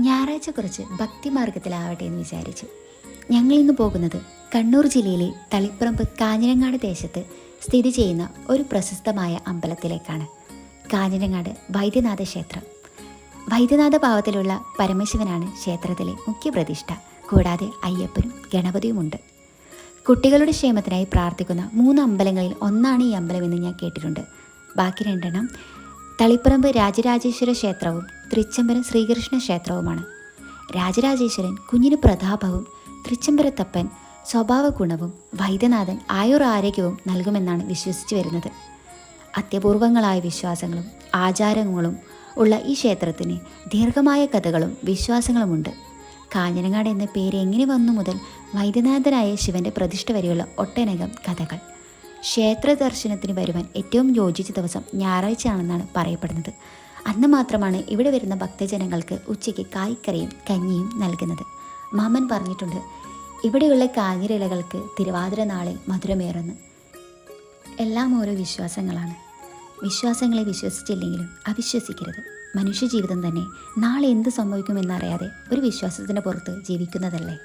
ഞായറാഴ്ച കുറച്ച് ഭക്തിമാർഗത്തിലാവട്ടെ എന്ന് വിചാരിച്ചു ഞങ്ങൾ ഇന്ന് പോകുന്നത് കണ്ണൂർ ജില്ലയിലെ തളിപ്പറമ്പ് കാഞ്ഞിരങ്ങാട് ദേശത്ത് സ്ഥിതി ചെയ്യുന്ന ഒരു പ്രശസ്തമായ അമ്പലത്തിലേക്കാണ് കാഞ്ഞിരങ്ങാട് വൈദ്യനാഥ ക്ഷേത്രം. വൈദ്യനാഥ ഭാവത്തിലുള്ള പരമശിവനാണ് ക്ഷേത്രത്തിലെ മുഖ്യ പ്രതിഷ്ഠ. കൂടാതെ അയ്യപ്പനും ഗണപതിയുമുണ്ട് കുട്ടികളുടെ ക്ഷേമത്തിനായി പ്രാർത്ഥിക്കുന്ന മൂന്ന് അമ്പലങ്ങളിൽ ഒന്നാണ് ഈ അമ്പലമെന്ന് ഞാൻ കേട്ടിട്ടുണ്ട്. ബാക്കി രണ്ടെണ്ണം തളിപ്പറമ്പ് രാജരാജേശ്വര ക്ഷേത്രവും തൃച്ചംബരം ശ്രീകൃഷ്ണ ക്ഷേത്രവുമാണ്. രാജരാജേശ്വരൻ കുഞ്ഞിന് പ്രതാപവും തൃച്ചംബരത്തപ്പൻ സ്വഭാവ ഗുണവും വൈദ്യനാഥൻ ആയുർ ആരോഗ്യവും നൽകുമെന്നാണ് വിശ്വസിച്ചു വരുന്നത്. അത്യപൂർവങ്ങളായ വിശ്വാസങ്ങളും ആചാരങ്ങളും ഉള്ള ഈ ക്ഷേത്രത്തിന് ദീർഘമായ കഥകളും വിശ്വാസങ്ങളുമുണ്ട്. കാഞ്ഞിരങ്ങാട് എന്ന പേര് എങ്ങനെ വന്നു മുതൽ വൈദ്യനാഥനായ ശിവന്റെ പ്രതിഷ്ഠ വരെയുള്ള ഒട്ടനേകം കഥകൾ. ക്ഷേത്ര ദർശനത്തിന് വരുവാൻ ഏറ്റവും യോജിച്ച ദിവസം ഞായറാഴ്ചയാണെന്നാണ് പറയപ്പെടുന്നത്. അന്ന് മാത്രമാണ് ഇവിടെ വരുന്ന ഭക്തജനങ്ങൾക്ക് ഉച്ചയ്ക്ക് കായ്ക്കറിയും കഞ്ഞിയും നൽകുന്നത്. മാമൻ പറഞ്ഞിട്ടുണ്ട് ഇവിടെയുള്ള കാഞ്ഞിരലകൾക്ക് തിരുവാതിര നാളിൽ മധുരമേറുന്നു. എല്ലാം ഓരോ വിശ്വാസങ്ങളാണ്. വിശ്വാസങ്ങളെ വിശ്വസിച്ചില്ലെങ്കിലും അവിശ്വസിക്കരുത്. മനുഷ്യജീവിതം തന്നെ നാളെ എന്ത് സംഭവിക്കുമെന്നറിയാതെ ഒരു വിശ്വാസത്തിന്റെ പുറത്ത് ജീവിക്കുന്നതല്ലേ?